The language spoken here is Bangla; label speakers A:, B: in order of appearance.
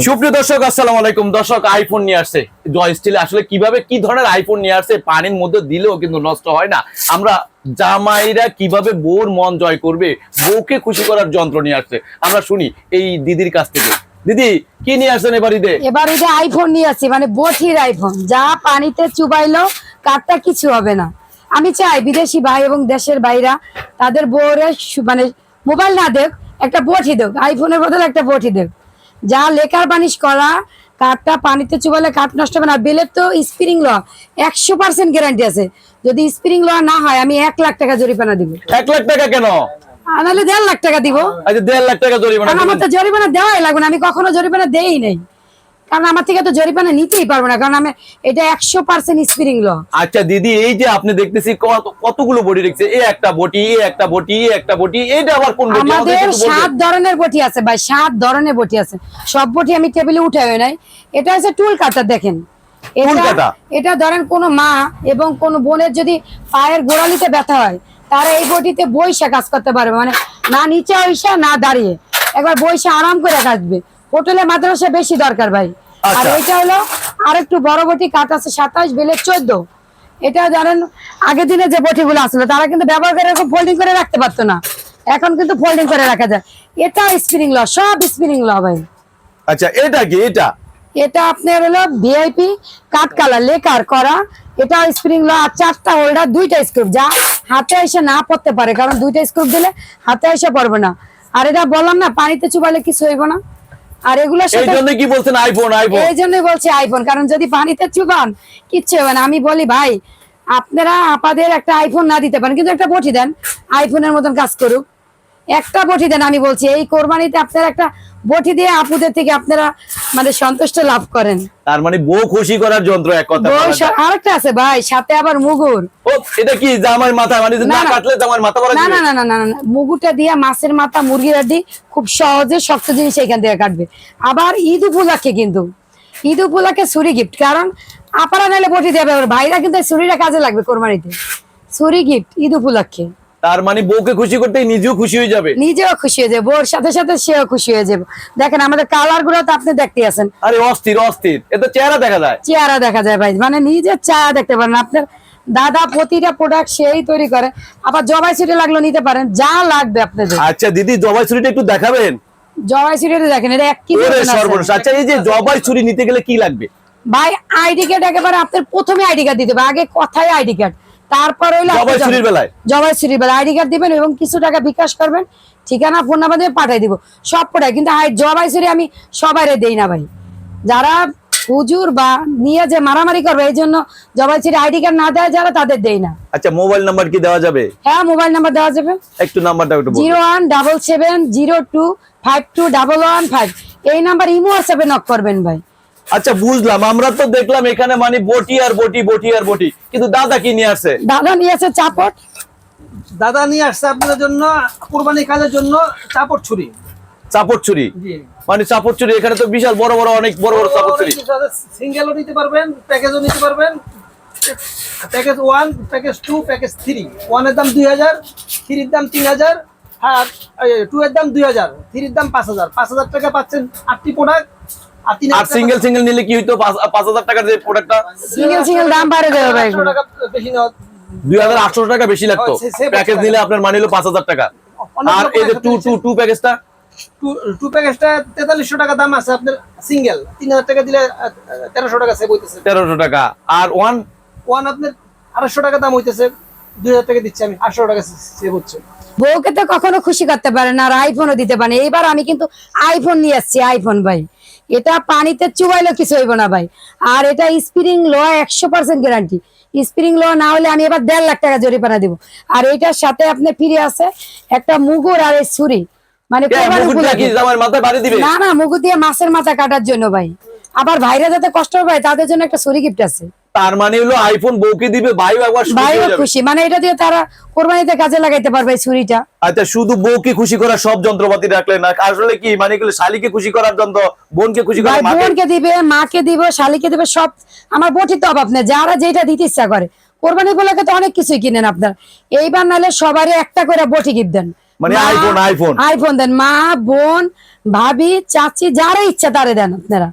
A: সুপ্রিয় দর্শক আসসালামু আলাইকুম। দর্শক আইফোন নিয়ে আসছে। জয় স্টিল আসলে কীভাবে কি ধরনের আইফোন নিয়ে আসছে পানির মধ্যে দিলেও কিন্তু নষ্ট হয় না। আমরা জামাইরা কীভাবে বউর মন জয় করবে বউকে খুশি করার যন্ত্র নিয়ে আসছে। আমরা শুনি এই দিদির কাছ থেকে। দিদি কি নিয়ে আসছেন এবার ঈদে?
B: এবার যে আইফোন নিয়ে আসছি মানে বঠির আইফোন যা পানিতে চুবাইলো কারটা কিছু হবে না। আমি চাই বিদেশি ভাই এবং দেশের ভাইরা তাদের বউরে মানে মোবাইল না দেখ একটা বটি দেখ। আইফোনের বদলে একটা বটি দেখ। যা লেকার বানিশ করা কাঠটা পানিতে চুবালে কাঠ নষ্ট হবে না। বেলের তো স্প্রিং ল একশো পার্সেন্ট গ্যারান্টি আছে। যদি স্প্রিং ল না হয় আমি এক লাখ টাকা জরিমানা দিব।
A: এক লাখ টাকা কেন?
B: আনালে দেড় লাখ টাকা দিব।
A: আচ্ছা দেড় লাখ টাকা জরিমানা
B: আমার তো জরিমানা দেওয়াই লাগবে না। আমি কখনো জরিমানা দেই নাই কারণ আমার থেকে তো জরিমানা নিতেই পারব না কারণ আমি এটা একশো পার্সেন্ট স্প্রিং ল।
A: আচ্ছা দিদি এই যে আপনি দেখতেছি কতগুলো বডি দেখছে? এ একটা বটি এ একটা বটি এ একটা বটি এটা আবার কোন আমাদের?
B: সাত ধরনের বটি আছে ভাই সাত ধরনের বটি আছে। সব বটি আমি টেবিলে উঠে নাই। এটা হচ্ছে টুল কাটার দেখেন। এটা এটা ধরেন কোনো মা এবং কোনো বোনের যদি পায়ের গোড়ালিতে ব্যথা হয় তারা এই বটিতে বইসা কাজ করতে পারবে। মানে না নিচে ওইসা না দাঁড়িয়ে। একবার বইসা আরাম করে কাটবে। হোটেলে মাদ্রাসা বেশি দরকার ভাই। আর
A: আচ্ছা।
B: এটা হলো আর একটু বড় বটি কাঠ আছে সাতাশ বেলে চোদ্দ। এটা জানেন আগের দিনে যে বটিগুলো আসলো তারা কিন্তু ব্যবহার করে এরকম ফোল্ডিং করে রাখতে পারতো না। এখন কিন্তু ফোল্ডিং করে রাখা যায়। এটা স্পিনিং ল সব স্পিনিং ল ভাই।
A: আচ্ছা এটা কি? এটা?
B: এটা আপনার হলো ভিআইপি কাঠ কালার লেকার করা। এটা স্প্রিং ল আর চারটা হোল্ডার দুইটা স্ক্রুপ যা হাতে এসে না পড়তে পারে কারণ দুইটা স্ক্রুপ দিলে হাতে এসে পড়বে না। আর এটা বললাম না পানিতে চুবালে কিছু হইব না। আর
A: এগুলো
B: সেই
A: জন্য কি বলছেন আইফোন আইফোন
B: এই জন্যই বলছি আইফোন কারণ যদি পানিতে চুবান কিচ্ছু হবে না। আমি বলি ভাই আপনারা আপাদের একটা আইফোন না দিতে পারেন কিন্তু একটা বটি দেন। আইফোনের মতন কাজ করুক। একটা বটি দেন আমি বলছি এই কোরবানিতে আপনারা একটা বটি দিয়ে আপুদের থেকে আপনারা মানে সন্তুষ্ট লাভ করেন।
A: তার মানে বউ খুশি করার যন্ত্র এক কথা
B: আরেকটা আছে ভাই সাথে আবার মুগুর।
A: ও এটা কি জামার মাথা? মানে
B: না।
A: কাটলে জামার মাথা বলা
B: না না না না না মুগুরটা দিয়ে মাছের মাথা মুরগির হাড্ডি খুব সহজে শক্ত জিনিস এখান থেকে কাটবে। আবার ঈদ উপলক্ষে কিন্তু ঈদ উপলক্ষে ছুরি গিফট কারণ আপারা নাহলে বটি দেবে ভাইরা কিন্তু ছুরিটা কাজে লাগবে কোরবানিতে। ছুরি গিফট ঈদ উপলক্ষে।
A: তার মানে বউকে খুশি করতে নিজেও খুশি হয়ে যাবে।
B: নিজেও খুশি হয়ে যাবে ওর সাথে সাথে সেও খুশি হয়ে যাবে। দেখেন আমাদের কালারগুলো তো আপনি দেখতে আছেন।
A: আরে অস্থির অস্থির। এটা চেহারা দেখা যায়।
B: চেহারা দেখা যায় ভাই মানে নিজের চেহারা দেখতে পারেন। আপনার দাদা প্রতিটা প্রোডাক্ট সেই তৈরি করে আবার জবাই সিটে লাগল নিতে পারেন যা লাগবে আপনাদের।
A: আচ্ছা দিদি জবাই ছুরিটা একটু দেখাবেন?
B: জবাই সিটে দেখেন এটা এক ওজন
A: সর্বনাশ। আচ্ছা এই যে জবাই ছুরি নিতে গেলে কি লাগবে?
B: ভাই আইডি কার্ড একেবারে আপনার প্রথমে আইডি কার্ড দিতে হবে আগে কথাই আইডি কার্ড তারপর হইল
A: জবাই ছুরির বেলায়?
B: বেলায় আইডি কার্ড দিবেন এবং কিছু টাকা বিকাশ করবেন ঠিকানা ফোন নাম্বার দিয়ে পাঠিয়ে দিব। সব পড়ায় কিন্তু আই জবাই ছুরি আমি সবাইরে দেই না ভাই। যারা হুজুর বা নিয়ে যে মারামারি করবে এই জন্য জবাই ছুরি আইডি কার্ড না দেয় যারা তাদের দেই না।
A: আচ্ছা মোবাইল নাম্বার কি দেওয়া যাবে?
B: হ্যাঁ মোবাইল নাম্বার দেওয়া যাবে।
A: একটু নাম্বারটা একটু
B: zero one double seven zero two five two double one five. এই নাম্বার ইমো হোয়াটসঅ্যাপে নক করবেন ভাই।
A: আচ্ছা বুঝলাম। আমরা তো দেখলাম এখানে মানে বটি আর বটি বটি আর বটি। কিন্তু দাদা কি নিয়ে আসছে?
B: দাদা নিয়েছে চাপট।
C: দাদা নিয়ে আসছে আপনাদের জন্য কুরবানি কাজের জন্য চাপড় ছুরি।
A: চাপড় ছুরি? মানে চাপড় ছুরি এখানে তো বিশাল বড় বড় অনেক বড় বড় চাপড় ছুরি।
C: সিঙ্গেলও নিতে পারবেন প্যাকেজও নিতে পারবেন। Package one package two package three. ওয়ানের দাম দুই হাজার থ্রির দাম তিন হাজার আর টু এর দাম দুই হাজার থ্রির দাম পাঁচ হাজার। পাঁচ হাজার টাকা পাচ্ছেন আটটি প্রোডাক্ট আর
A: সিঙ্গেল সিঙ্গেল নিলে কি হইতো? পাঁচ হাজার টাকার যে প্রোডাক্টটা
B: সিঙ্গেল সিঙ্গেল দাম বাড়ে দেবে ভাই।
C: বেশি নেওয়া
A: দুই হাজার আটশো টাকা বেশি লাগতো। প্যাকেজ নিলে আপনার মানে হলো পাঁচ হাজার টাকা। আর এই যে টু টু? টু প্যাকেজটা
C: টু টু প্যাকেজটা তেতাল্লিশশো টাকা দাম আছে আপনার সিঙ্গেল তিন হাজার টাকা দিলে তেরোশো টাকা সেভ হইতেছে।
A: তেরোশো টাকা। আর ওয়ান
C: ওয়ান আপনার আড়াইশো টাকা দাম হইতেছে। দুই হাজার টাকা দিচ্ছি আমি আটশো টাকা সেভ হচ্ছে।
B: বউকে তো কখনো খুশি করতে পারে না আর আইফোনও দিতে পারে। এইবার আমি কিন্তু আইফোন নিয়ে আসছি আইফোন ভাই। এটা পানিতে চুবাইলে কিছু হইব না ভাই। আর এটা স্প্রিং ল একশো পার্সেন্ট গ্যারান্টি স্প্রিং ল না হলে আমি এবার দেড় লাখ টাকা জরিমানা দিব। আর এটার সাথে আপনি ফিরে আছে একটা মুগুর আর এই ছুরি। মানে না না মুগু দিয়ে মাছের মাথা কাটার জন্য ভাই। আবার ভাইরা যাতে কষ্ট পায় তাদের জন্য একটা ছুরি গিফট আছে।
A: তার মানে হলো আইফোন বউকে দিবে ভাই একবার
B: ভাইও খুশি মানে এটা দিয়ে তারা কোরবানিতে কাজে লাগাইতে পারবে ছুরিটা।
A: আচ্ছা শুধু বউকে খুশি করার সব যন্ত্রপাতি রাখলেন না? আসলে কি মানে এগুলো শালিকে খুশি করার যন্ত্র বোনকে খুশি
B: ভাই
A: করার মাকে?
B: বোনকে দিবে মাকে দিব শালিকে দিবে সব। আমার বটি তো অভাব নেই যারা যেটা দিতে ইচ্ছা করে। কোরবানি উপলক্ষে তো অনেক কিছুই কিনেন আপনার। এইবার নাহলে সবারই একটা করে বটি গিফট দেন।
A: মানে আইফোন আইফোন
B: আইফোন দেন মা বোন ভাবি চাচি যারা ইচ্ছা তারে দেন আপনারা।